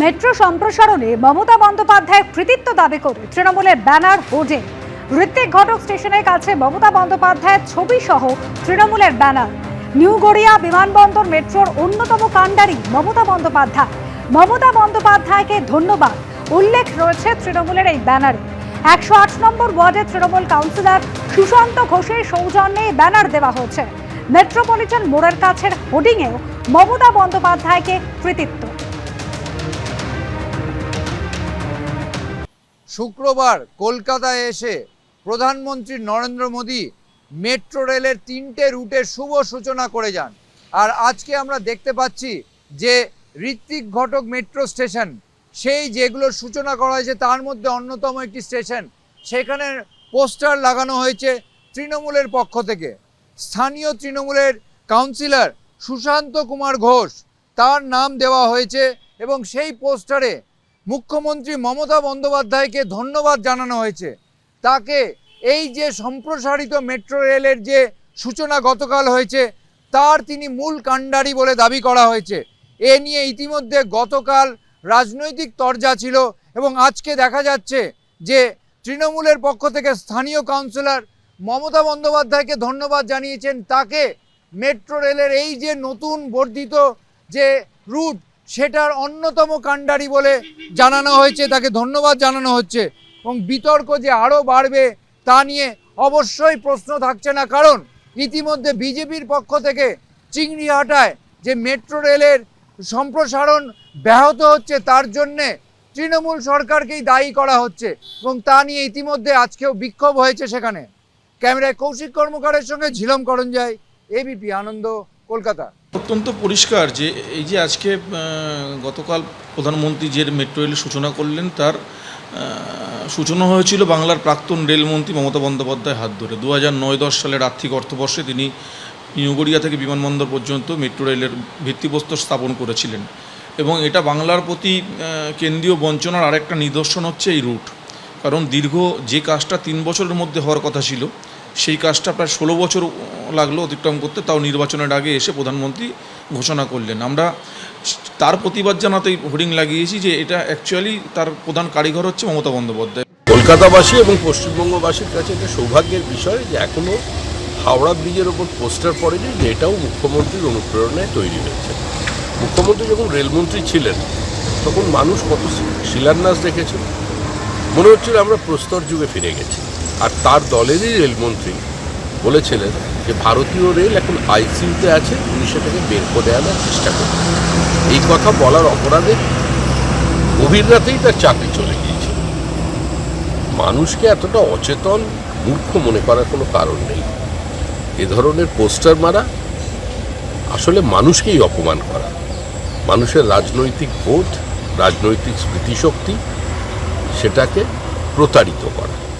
Metro সম্প্রসারণে Mamata Bandyopadhyay কৃতিত্ব দাবি করে তৃণমূলের ব্যানার হোর্ডিং ঋত্বিক ঘটক স্টেশনের কাছে মমতা বন্দ্যোপাধ্যায়ের ছবি সহ তৃণমূলের ব্যানার। নিউ গড়িয়া বিমানবন্দর মেট্রোর অন্যতম কাণ্ডারি মমতা বন্দ্যোপাধ্যায়। মমতা বন্দ্যোপাধ্যায়কে ধন্যবাদ। উল্লেখ রয়েছে তৃণমূলের এই ব্যানারে। একশো আট নম্বর ওয়ার্ডের তৃণমূল কাউন্সিলর সুশান্ত ঘোষের সৌজন্যে ব্যানার দেওয়া হয়েছে। মেট্রোপলিটন মোড়ের কাছের হোর্ডিংয়েও মমতা বন্দ্যোপাধ্যায়কে কৃতিত্ব। শুক্রবার কলকাতায় এসে প্রধানমন্ত্রী নরেন্দ্র মোদী মেট্রো রেলের তিনটে রুটের শুভ সূচনা করে যান। আর আজকে আমরা দেখতে পাচ্ছি যে ঋত্বিক ঘটক মেট্রো স্টেশন, সেই যেগুলোর সূচনা করা হয়েছে তার মধ্যে অন্যতম একটি স্টেশন। সেখানে পোস্টার লাগানো হয়েছে তৃণমূলের পক্ষ থেকে। স্থানীয় তৃণমূলের কাউন্সিলর সুশান্ত কুমার ঘোষ তার নাম দেওয়া হয়েছে এবং সেই পোস্টারে মুখ্যমন্ত্রী মমতা বন্দ্যোপাধ্যায়কে ধন্যবাদ জানানো হয়েছে। তাকে এই যে সম্প্রসারিত মেট্রো রেলের যে সূচনা গতকাল হয়েছে, তার তিনি মূল কাণ্ডারি বলে দাবি করা হয়েছে। এ নিয়ে ইতিমধ্যে গতকাল রাজনৈতিক তরজা ছিল এবং আজকে দেখা যাচ্ছে যে তৃণমূলের পক্ষ থেকে স্থানীয় কাউন্সিলর মমতা বন্দ্যোপাধ্যায়কে ধন্যবাদ জানিয়েছেন। তাকে মেট্রো রেলের এই যে নতুন বর্ধিত যে রুট সেটার অন্যতম কাণ্ডারি বলে জানানো হয়েছে, তাকে ধন্যবাদ জানানো হচ্ছে। এবং বিতর্ক যে আরও বাড়বে তা নিয়ে অবশ্যই প্রশ্ন থাকছে না, কারণ ইতিমধ্যে বিজেপির পক্ষ থেকে চিংড়িহাটায় যে মেট্রো রেলের সম্প্রসারণ ব্যাহত হচ্ছে, তার জন্যে তৃণমূল সরকারকেই দায়ী করা হচ্ছে। এবং তা নিয়ে ইতিমধ্যে আজকেও বিক্ষোভ হয়েছে সেখানে। ক্যামেরায় কৌশিক কর্মকারের সঙ্গে ঝিলম করঞ্জাই এবিপি আনন্দ। কলকাতা। অত্যন্ত পরিষ্কার যে এই যে আজকে গতকাল প্রধানমন্ত্রী যে মেট্রো রেলের সূচনা করলেন, তার সূচনা হয়েছিল বাংলার প্রাক্তন রেলমন্ত্রী মমতা বন্দ্যোপাধ্যায় হাত ধরে। দু হাজার নয় দশ সালের আর্থিক অর্থবর্ষে তিনি নিউগড়িয়া থেকে বিমানবন্দর পর্যন্ত মেট্রো রেলের ভিত্তিপ্রস্তর স্থাপন করেছিলেন। এবং এটা বাংলার প্রতি কেন্দ্রীয় বঞ্চনার আরেকটা নিদর্শন হচ্ছে এই রুট। কারণ দীর্ঘ যে কাজটা তিন বছরের মধ্যে হওয়ার কথা ছিল, সেই কাজটা প্রায় ষোলো বছর লাগল অতিক্রম করতে, তাও নির্বাচনের আগে এসে প্রধানমন্ত্রী ঘোষণা করলেন। আমরা তার প্রতিবাদ জানাতেই হোর্ডিং লাগিয়েছি যে এটা অ্যাকচুয়ালি তার প্রধান কারিগর হচ্ছে মমতা বন্দ্যোপাধ্যায়। কলকাতাবাসী এবং পশ্চিমবঙ্গবাসীর কাছে একটা সৌভাগ্যের বিষয় যে এখনও হাওড়া ব্রিজের ওপর পোস্টার পড়েনি, যে এটাও মুখ্যমন্ত্রীর অনুপ্রেরণায় তৈরি হয়েছে। মুখ্যমন্ত্রী যখন রেলমন্ত্রী ছিলেন, তখন মানুষ কত শিলান্যাস দেখেছিল। মনে হচ্ছিল আমরা প্রস্তর যুগে ফিরে গেছি। আর তার দলেরই রেলমন্ত্রী বলেছিলেন যে, ভারতীয় রেল এখন আইসিইউতে আছে উনি সেটাকে বের করে আনার চেষ্টা করবেন এই কথা বলার অপরাধে গভীর রাতেই তার চাকরি চলে গিয়েছিল মানুষকে এতটা অচেতন, মূর্খ মনে করার কোনো কারণ নেই। এ ধরনের পোস্টার মারা আসলে মানুষকেই অপমান করা। মানুষের রাজনৈতিক বোধ রাজনৈতিক স্মৃতিশক্তি সেটাকে প্রতারিত করা।